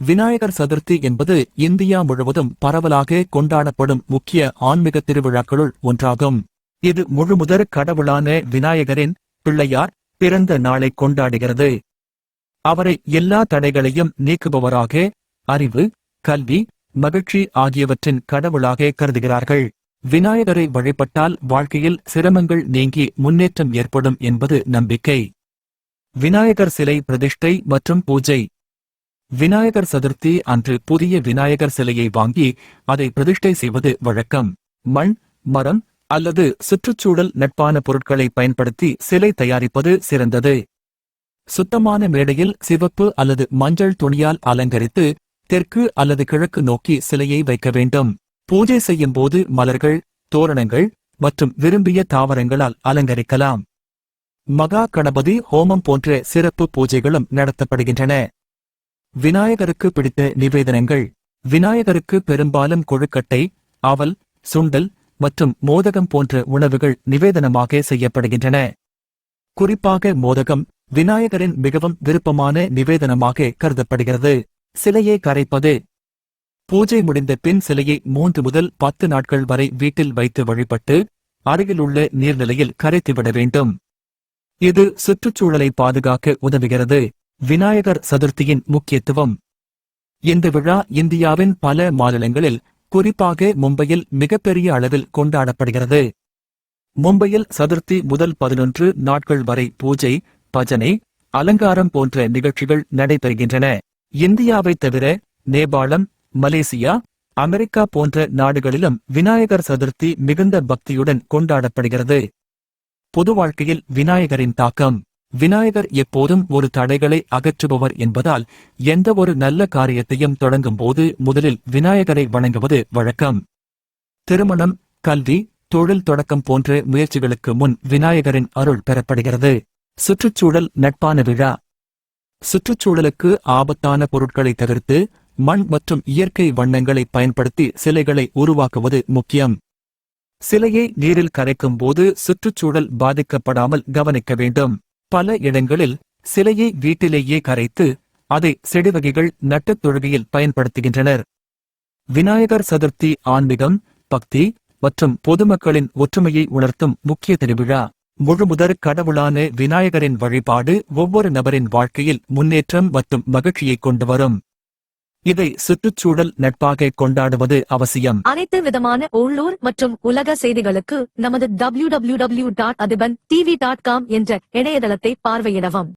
விநாயகர் சதுர்த்தி என்பது இந்தியா முழுவதும் பரவலாக கொண்டாடப்படும் முக்கிய ஆன்மீக திருவிழாக்களுள் ஒன்றாகும். இது முழுமுதற் கடவுளான விநாயகரின் பிள்ளையார் பிறந்த நாளை கொண்டாடுகிறது. அவரை எல்லா தடைகளையும் நீக்குபவராக அறிவு கல்வி மகிழ்ச்சி ஆகியவற்றின் கடவுளாக கருதுகிறார்கள். விநாயகரை வழிபட்டால் வாழ்க்கையில் சிரமங்கள் நீங்கி முன்னேற்றம் ஏற்படும் என்பது நம்பிக்கை. விநாயகர் சிலை பிரதிஷ்டை மற்றும் பூஜை விநாயகர் சதுர்த்தி அன்று புதிய விநாயகர் சிலையை வாங்கி அதை பிரதிஷ்டை செய்வது வழக்கம். மண் மரம் அல்லது சுற்றுச்சூழல் நட்பான பொருட்களை பயன்படுத்தி சிலை தயாரிப்பது சிறந்தது. சுத்தமான மேடையில் சிவப்பு அல்லது மஞ்சள் துணியால் அலங்கரித்து தெற்கு அல்லது கிழக்கு நோக்கி சிலையை வைக்க வேண்டும். பூஜை செய்யும் போது மலர்கள் தோரணங்கள் மற்றும் விரும்பிய தாவரங்களால் அலங்கரிக்கலாம். மகா கணபதி ஹோமம் போன்ற சிறப்பு பூஜைகளும் நடத்தப்படுகின்றன. விநாயகருக்கு பிடித்த நிவேதனங்கள். விநாயகருக்கு பெரும்பாலும் கொழுக்கட்டை அவல் சுண்டல் மற்றும் மோதகம் போன்ற உணவுகள் நிவேதனமாக செய்யப்படுகின்றன. குறிப்பாக மோதகம் விநாயகரின் மிகவும் விருப்பமான நிவேதனமாக கருதப்படுகிறது. சிலையை கரைப்பது. பூஜை முடிந்த பின் சிலையை மூன்று முதல் பத்து நாட்கள் வரை வீட்டில் வைத்து வழிபட்டு அருகிலுள்ள நீர்நிலையில் கரைத்துவிட வேண்டும். இது சுற்றுச்சூழலை பாதுகாக்க உதவுகிறது. விநாயகர் சதுர்த்தியின் முக்கியத்துவம். இந்த விழா இந்தியாவின் பல மாநிலங்களில் குறிப்பாக மும்பையில் மிகப்பெரிய அளவில் கொண்டாடப்படுகிறது. மும்பையில் சதுர்த்தி முதல் பதினொன்று நாட்கள் வரை பூஜை பஜனை அலங்காரம் போன்ற நிகழ்ச்சிகள் நடைபெறுகின்றன. இந்தியாவைத் தவிர நேபாளம் மலேசியா அமெரிக்கா போன்ற நாடுகளிலும் விநாயகர் சதுர்த்தி மிகுந்த பக்தியுடன் கொண்டாடப்படுகிறது. பொது வாழ்க்கையில் விநாயகரின் தாக்கம். விநாயகர் எப்போதும் ஒரு தடைகளை அகற்றுபவர் என்பதால் எந்த ஒரு நல்ல காரியத்தையும் தொடங்கும் போது முதலில் விநாயகரை வணங்குவது வழக்கம். திருமணம் கல்வி தொழில் தொடக்கம் போன்ற முயற்சிகளுக்கு முன் விநாயகரின் அருள் பெறப்படுகிறது. சுற்றுச்சூழல் நட்பான விழா. சுற்றுச்சூழலுக்கு ஆபத்தான பொருட்களை தவிர்த்து மண் மற்றும் இயற்கை வண்ணங்களை பயன்படுத்தி சிலைகளை உருவாக்குவது முக்கியம். சிலையை நீரில் கரைக்கும் போது சுற்றுச்சூழல் பாதிக்கப்படாமல் கவனிக்க வேண்டும். பல இடங்களில் சிலையை வீட்டிலேயே கரைத்து அதை செடி வகைகள் நட்டுத் தொழுகையில் பயன்படுத்துகின்றனர். விநாயகர் சதுர்த்தி ஆன்மீகம் பக்தி மற்றும் பொதுமக்களின் ஒற்றுமையை உணர்த்தும் முக்கிய திருவிழா. முழுமுதற் கடவுளான விநாயகரின் வழிபாடு ஒவ்வொரு நபரின் வாழ்க்கையில் முன்னேற்றம் மற்றும் மகிழ்ச்சியை கொண்டு வரும். இதை சுற்றுச்சூழல் நட்பாக கொண்டாடுவது அவசியம். அனைத்து விதமான உள்ளூர் மற்றும் உலக செய்திகளுக்கு நமது W W W dot com என்ற இணையதளத்தை பார்வையிடவும்.